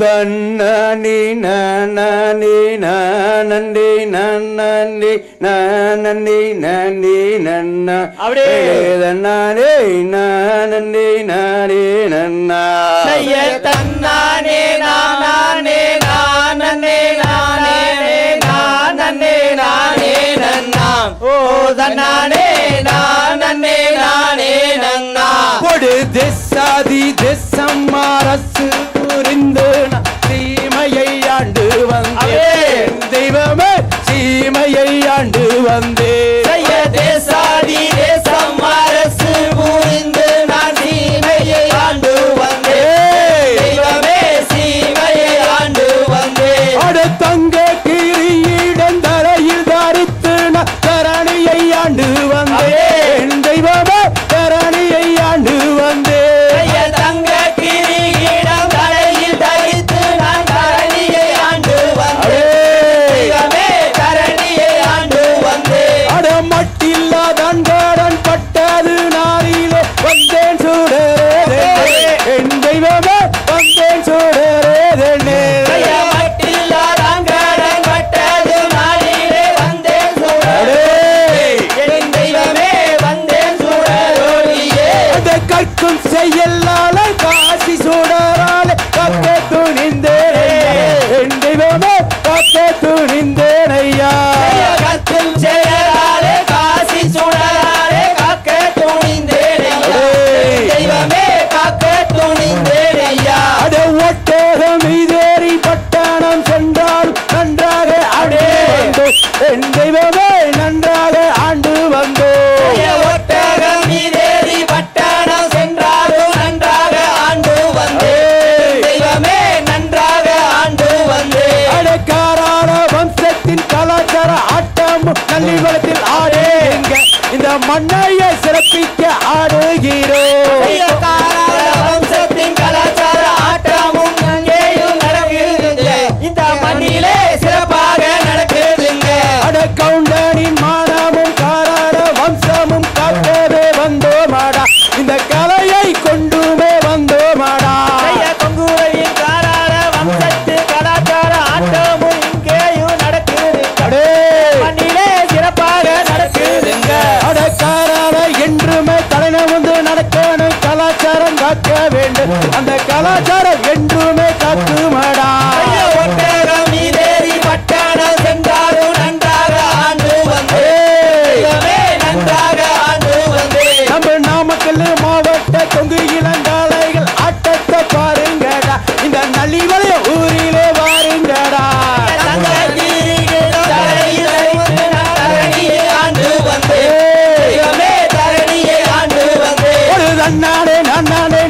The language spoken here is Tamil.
தன்னி நன்னி நன்னி நன்னி நன்னி நன்னி நன்னா. அப்படியே. தன்னானே நன்னி நானே நன்னா. தன்னானே நானே நானே நானே நானே நானே நன்னா. ஓ தன்னானே நானே நானே நன்னா. கொடு தெஸ்ஸாதி தெஸ்ஸம்மா ரசு ஆண்டு வந்தேன். தெய்வமே say it. தர ஆட்டம் நல்லிவளத்தில் ஆடு. இந்த மண்ணையை சிறப்பிக்க ஆடுகிறோம் கலாச்சார ஆட்டமும் இந்த மண்ணிலே சிறப்பாக நடக்குதுங்க. அட கவுண்டனின் மானமும் காரார வம்சமும் காட்டவே வந்தோமாடா. கண்டு அந்த கலாச்சாரம் என்றுமே கத்துமடா. நம்ம நாமக்கல் மாவட்ட தொங்கு இளங்காலைகள் ஆட்டத்தை பாருங்கடா. இந்த நலிவலைய ஊரிலே வாருங்கடா. நன்னாடே நன்னாடே